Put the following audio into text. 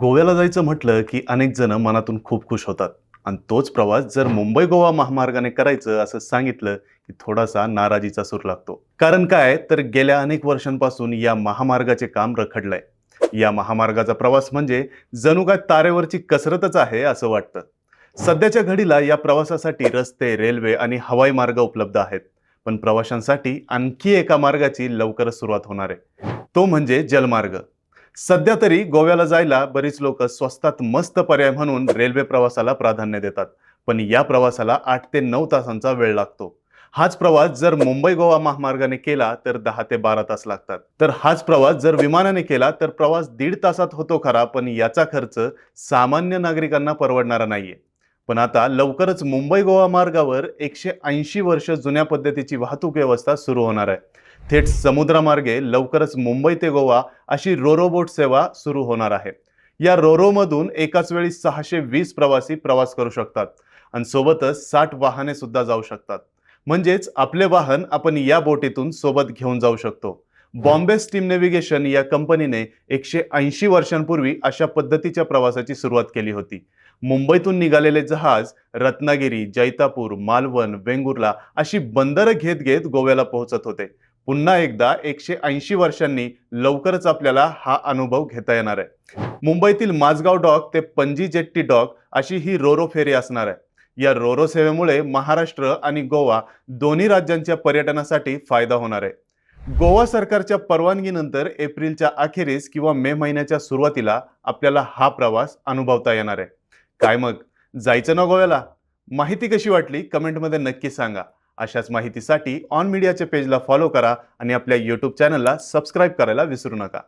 गोव्याला जायचं म्हटलं की अनेक जण मनातून खूप खुश होतात. आणि तोच प्रवास जर मुंबई गोवा महामार्गाने करायचं असं सांगितलं की थोडासा नाराजीचा सूर लागतो. कारण काय? तर गेल्या अनेक वर्षांपासून या महामार्गाचे काम रखडलंय. या महामार्गाचा प्रवास म्हणजे जणू काय तारेवरची कसरतच आहे असं वाटतं. सध्याच्या घडीला या प्रवासासाठी रस्ते रेल्वे आणि हवाई मार्ग उपलब्ध आहेत. पण प्रवाशांसाठी आणखी एका मार्गाची लवकरच सुरुवात होणार आहे. तो म्हणजे जलमार्ग. सध्या तरी गोव्याला जायला बरीच लोक स्वस्तात मस्त पर्याय म्हणून रेल्वे प्रवासाला प्राधान्य देतात. पण या प्रवासाला आठ ते नऊ तासांचा वेळ लागतो. हाच प्रवास जर मुंबई गोवा महामार्गाने केला तर दहा ते बारा तास लागतात. तर हाच प्रवास जर विमानाने केला तर प्रवास दीड तासात होतो खरा पण याचा खर्च सामान्य नागरिकांना परवडणारा नाहीये. पण आता लवकरच मुंबई गोवा मार्गावर एकशे ऐंशी वर्ष जुन्या पद्धतीची वाहतूक व्यवस्था सुरू होणार आहे. थेट समुद्रमार्गे लवकरच मुंबई ते गोवा अशी रोरो बोट सेवा सुरू होणार आहे. या रोरोमधून एकाच वेळी सहाशे वीस प्रवासी प्रवास करू शकतात आणि सोबतच साठ वाहने सुद्धा जाऊ शकतात. म्हणजेच आपले वाहन आपण या बोटीतून सोबत घेऊन जाऊ शकतो. बॉम्बे स्टीम नेव्हिगेशन या कंपनीने एकशे ऐंशी वर्षांपूर्वी अशा पद्धतीच्या प्रवासाची सुरुवात केली होती. मुंबईतून निघालेले जहाज रत्नागिरी जैतापूर मालवण वेंगुर्ला अशी बंदरं घेत घेत गोव्याला पोहोचत होते. पुन्हा एकदा एकशे ऐंशी वर्षांनी लवकरच आपल्याला हा अनुभव घेता येणार आहे. मुंबईतील माझगाव डॉक ते पणजी जेट्टी डॉक अशी ही रोरो फेरी असणार आहे. या रोरो सेवेमुळे महाराष्ट्र आणि गोवा दोन्ही राज्यांच्या पर्यटनासाठी फायदा होणार आहे. गोवा सरकारच्या परवानगीनंतर एप्रिलच्या अखेरीस किंवा मे महिन्याच्या सुरुवातीला आपल्याला हा प्रवास अनुभवता येणार आहे. काय मग? जायचं ना गोव्याला? माहिती कशी वाटली? कमेंटमध्ये नक्की सांगा. अशाच माहितीसाठी ऑन मीडियाच्या पेजला फॉलो करा आणि आपल्या यूट्यूब चॅनलला सबस्क्राईब करायला विसरू नका.